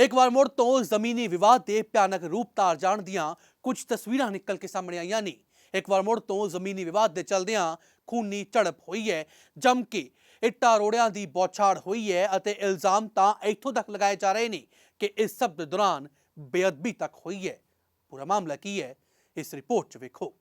ਇੱਕ ਵਾਰ ਮੁੜ ਤੋਂ ਜ਼ਮੀਨੀ ਵਿਵਾਦ ਦੇ ਭਿਆਨਕ ਰੂਪ ਧਾਰ ਜਾਣ ਦੀਆਂ ਕੁਝ ਤਸਵੀਰਾਂ ਨਿਕਲ ਕੇ ਸਾਹਮਣੇ ਆਈਆਂ ਨੇ। ਇੱਕ ਵਾਰ ਮੁੜ ਤੋਂ ਜ਼ਮੀਨੀ ਵਿਵਾਦ ਦੇ ਚਲਦਿਆਂ ਖੂਨੀ ਝੜਪ ਹੋਈ ਹੈ, ਜੰਮ ਕੇ ਇੱਟਾਂ ਰੋੜਿਆਂ ਦੀ ਬੌਛਾੜ ਹੋਈ ਹੈ ਅਤੇ ਇਲਜ਼ਾਮ ਤਾਂ ਇੱਥੋਂ ਤੱਕ ਲਗਾਏ ਜਾ ਰਹੇ ਨੇ ਕਿ ਇਸ ਸਭ ਦੇ ਦੌਰਾਨ ਬੇਅਦਬੀ ਤੱਕ ਹੋਈ ਹੈ। ਪੂਰਾ ਮਾਮਲਾ ਕੀ ਹੈ? ਇਸ ਰਿਪੋਰਟ 'ਚ ਵੇਖੋ।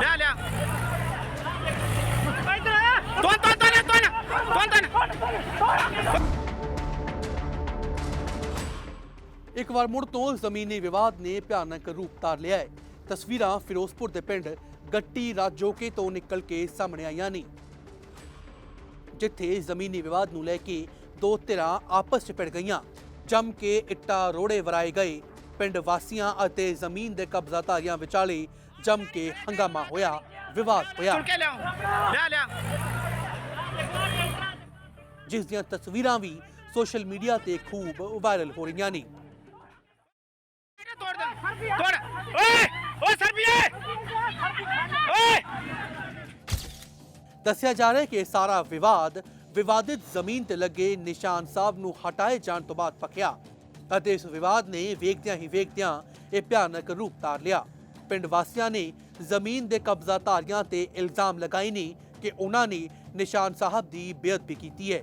ਲਿਆ ਇੱਕ ਵਾਰ ਮੁੜ ਤੋਂ ਜ਼ਮੀਨੀ ਵਿਵਾਦ ਨੇ ਭਿਆਨਕ ਰੂਪ ਧਾਰ ਲਿਆ ਹੈ। ਤਸਵੀਰਾਂ ਫਿਰੋਜ਼ਪੁਰ ਦੇ ਪਿੰਡ ਗੱਟੀ ਰਾਜੋਕੇ ਤੋਂ ਨਿਕਲ ਕੇ ਸਾਹਮਣੇ ਆਈਆਂ ਨੇ। ਜਿੱਥੇ ਜ਼ਮੀਨੀ ਵਿਵਾਦ ਨੂੰ ਲੈ ਕੇ ਦੋ ਧਿਰਾਂ ਆਪਸ ਵਿੱਚ ਭਿੜ ਗਈਆਂ। ਜਮ ਕੇ ਇੱਟਾਂ ਰੋੜੇ ਵਰਾਏ ਗਏ। ਪਿੰਡ ਵਾਸੀਆਂ ਅਤੇ ਜ਼ਮੀਨ ਦੇ ਕਬਜ਼ਾਧਾਰੀਆਂ ਵਿਚਾਲੇ ਜਮ ਕੇ ਹੰਗਾਮਾ ਹੋਇਆ ਵਿਵਾਦ ਹੋਇਆ। ਜਿਸ ਦੀਆਂ ਤਸਵੀਰਾਂ ਵੀ ਸੋਸ਼ਲ ਮੀਡੀਆ ਤੇ ਖੂਬ ਵਾਇਰਲ ਹੋ ਰਹੀਆਂ ਨੇ। ਦੱਸਿਆ ਜਾ ਰਿਹਾ ਹੈ ਕਿ ਇਹ ਸਾਰਾ ਵਿਵਾਦ ਵਿਵਾਦਿਤ ਜ਼ਮੀਨ ਤੇ ਲੱਗੇ ਨਿਸ਼ਾਨ ਸਾਹਿਬ ਨੂੰ ਹਟਾਏ ਜਾਣ ਤੋਂ ਬਾਅਦ ਪੱਕਿਆ। ਅਤੇ ਇਸ ਵਿਵਾਦ ਨੇ ਵੇਖਦਿਆਂ ਹੀ ਵੇਖਦਿਆਂ ਇਹ ਭਿਆਨਕ ਰੂਪ ਧਾਰ ਲਿਆ। ਪਿੰਡ ਵਾਸੀਆਂ ਨੇ ਜ਼ਮੀਨ ਦੇ ਕਬਜ਼ਾਧਾਰੀਆਂ ਤੇ ਇਲਜ਼ਾਮ ਲਗਾਏ ਨੇ ਕਿ ਉਹਨਾਂ ਨੇ ਨਿਸ਼ਾਨ ਸਾਹਿਬ ਦੀ ਬੇਅਦਬੀ ਕੀਤੀ ਹੈ।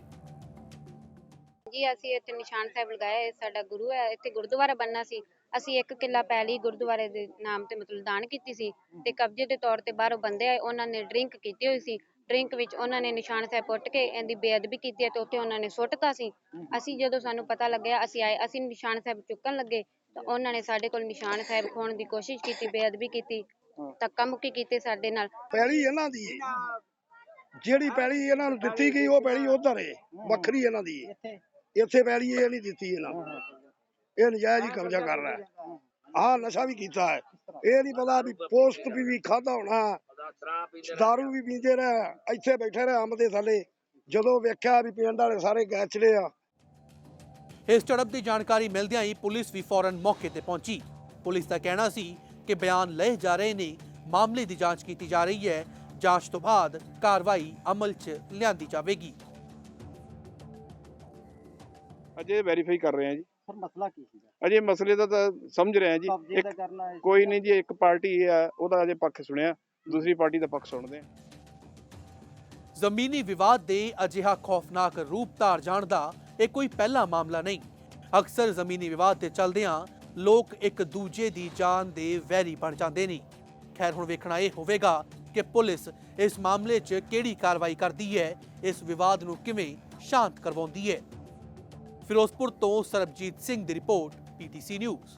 ਜੀ, ਅਸੀਂ ਇੱਥੇ ਨਿਸ਼ਾਨ ਸਾਹਿਬ ਲਗਾਇਆ ਹੈ ਸਾਡਾ ਗੁਰੂ ਹੈ, ਇੱਥੇ ਗੁਰਦੁਆਰਾ ਬੰਨਾ ਸੀ। ਅਸੀਂ ਇੱਕ ਕਿੱਲਾ ਪੈਲੀ ਗੁਰਦੁਆਰੇ ਦੇ ਨਾਮ ਤੇ ਮਤਲਬ ਦਾਨ ਕੀਤੀ ਸੀ ਤੇ ਕਬਜ਼ੇ ਦੇ ਤੌਰ ਤੇ ਬਾਹਰੋਂ ਬੰਦੇ ਆਏ, ਉਹਨਾਂ ਨੇ ਡਰਿੰਕ ਕੀਤੀ ਹੋਈ ਸੀ। ਡਰਿੰਕ ਵਿੱਚ ਉਹਨਾਂ ਨੇ ਨਿਸ਼ਾਨ ਸਾਹਿਬ ਪੁੱਟ ਕੇ ਇਹਦੀ ਬੇਅਦਬੀ ਕੀਤੀ ਹੈ ਤੇ ਉੱਥੇ ਉਹਨਾਂ ਨੇ ਸੁੱਟਤਾ ਸੀ। ਅਸੀਂ ਜਦੋਂ ਸਾਨੂੰ ਪਤਾ ਲੱਗਿਆ, ਅਸੀਂ ਆਏ, ਅਸੀਂ ਨਿਸ਼ਾਨ ਸਾਹਿਬ ਚੁੱਕਣ ਲੱਗੇ। ਤਾਂ ਉਹਨਾਂ ਨੇ ਸਾਡੇ ਕੋਲ ਨਿਸ਼ਾਨ ਸਾਹਿਬ ਖੋਣ ਦੀ ਕੋਸ਼ਿਸ਼ ਕੀਤੀ ਬੇਅਦਬੀ ਕੀਤੀ ਧੱਕਾ ਮੁੱਕੀ ਕੀਤੀ ਸਾਡੇ ਨਾਲ। ਪੈਲੀ ਇਹਨਾਂ ਦੀ ਹੈ ਜਿਹੜੀ ਪੈਲੀ ਇਹਨਾਂ ਨੂੰ ਦਿੱਤੀ ਗਈ ਉਹ ਪੈਲੀ ਉਧਰ ਹੈ ਵੱਖਰੀ ਇਹਨਾਂ ਦੀ ਹੈ ਇੱਥੇ। ਪੈਲੀ ਇਹ ਨਹੀਂ ਦਿੱਤੀ ਇਹਨਾਂ ਨੂੰ। ਇਹ ਨਜਾਇਜ਼ ਹੀ ਕਬਜ਼ਾ ਕਰ ਰਿਹਾ ਹੈ। ਆਹ ਨਸ਼ਾ ਵੀ ਕੀਤਾ ਹੈ। ਇਹ ਨਹੀਂ ਪਤਾ ਵੀ ਪੋਸਟ ਵੀ ਵੀ ਖਾਦਾ ਹੋਣਾ ਦਾਰੂ ਵੀ ਪੀਂਦੇ ਰਹੇ। ਇੱਥੇ ਬੈਠੇ ਰਹੇ ਅੰਬ ਦੇ ਥੱਲੇ। ਜਦੋਂ ਵੇਖਿਆ ਵੀ ਪਿੰਡ ਵਾਲੇ ਸਾਰੇ ਗਏ ਚਲੇ ਆ ਇਸ ਝੜਪ ਦੀ ਜਾਣਕਾਰੀ ਮਿਲਦਿਆਂ ਹੀ ਪੁਲਿਸ ਵੀ ਫੌਰਨ ਮੌਕੇ ਤੇ ਪਹੁੰਚੀ। ਪੁਲਿਸ ਦਾ ਕਹਿਣਾ ਸੀ ਕਿ ਬਿਆਨ ਲਏ ਜਾ ਰਹੇ ਨੇ ਮਾਮਲੇ ਦੀ ਜਾਂਚ ਕੀਤੀ ਜਾ ਰਹੀ ਹੈ ਜਾਂਚ ਤੋਂ ਬਾਅਦ ਕਾਰਵਾਈ ਅਮਲ 'ਚ ਲਿਆਂਦੀ ਜਾਵੇਗੀ। ਅਜੇ ਵੈਰੀਫਾਈ ਕਰ ਰਹੇ ਹਾਂ ਜੀ। ਸਰ ਮਸਲਾ ਕੀ ਸੀਗਾ? ਅਜੇ ਮਸਲੇ ਦਾ ਤਾਂ ਸਮਝ ਰਹੇ ਹਾਂ ਜੀ। ਕਬਜ਼ੇ ਇੱਕ ਦਾ ਕਰਨਾ ਹੈ ਕੋਈ ਨਹੀਂ ਜੀ ਇੱਕ ਪਾਰਟੀ ਹੈ ਉਹਦਾ ਅਜੇ ਪੱਖ ਸੁਣਿਆ। ਦੂਸਰੀ ਪਾਰਟੀ ਦਾ ਪੱਖ ਸੁਣਦੇ ਹਾਂ। ਜ਼ਮੀਨੀ ਵਿਵਾਦ ਦੇ ਅਜਿਹਾ ਖੌਫਨਾਕ ਰੂਪ ਧਾਰ ਜਾਣ ਦਾ ਇਹ ਕੋਈ ਪਹਿਲਾ ਮਾਮਲਾ ਨਹੀਂ। ਅਕਸਰ ਜ਼ਮੀਨੀ ਵਿਵਾਦ ਦੇ ਚੱਲਦਿਆਂ ਲੋਕ ਇੱਕ ਦੂਜੇ ਦੀ ਜਾਨ ਦੇ ਵੈਰੀ ਬਣ ਜਾਂਦੇ ਨੇ। ਖੈਰ, ਹੁਣ ਵੇਖਣਾ ਇਹ ਹੋਵੇਗਾ ਕਿ ਪੁਲਿਸ ਇਸ ਮਾਮਲੇ 'ਚ ਕਿਹੜੀ ਕਾਰਵਾਈ ਕਰਦੀ ਹੈ, ਇਸ ਵਿਵਾਦ ਨੂੰ ਕਿਵੇਂ ਸ਼ਾਂਤ ਕਰਵਾਉਂਦੀ ਹੈ। ਫਿਰੋਜ਼ਪੁਰ ਤੋਂ ਸਰਬਜੀਤ ਸਿੰਘ ਦੀ ਰਿਪੋਰਟ ਪੀਟੀਸੀ ਨਿਊਜ਼।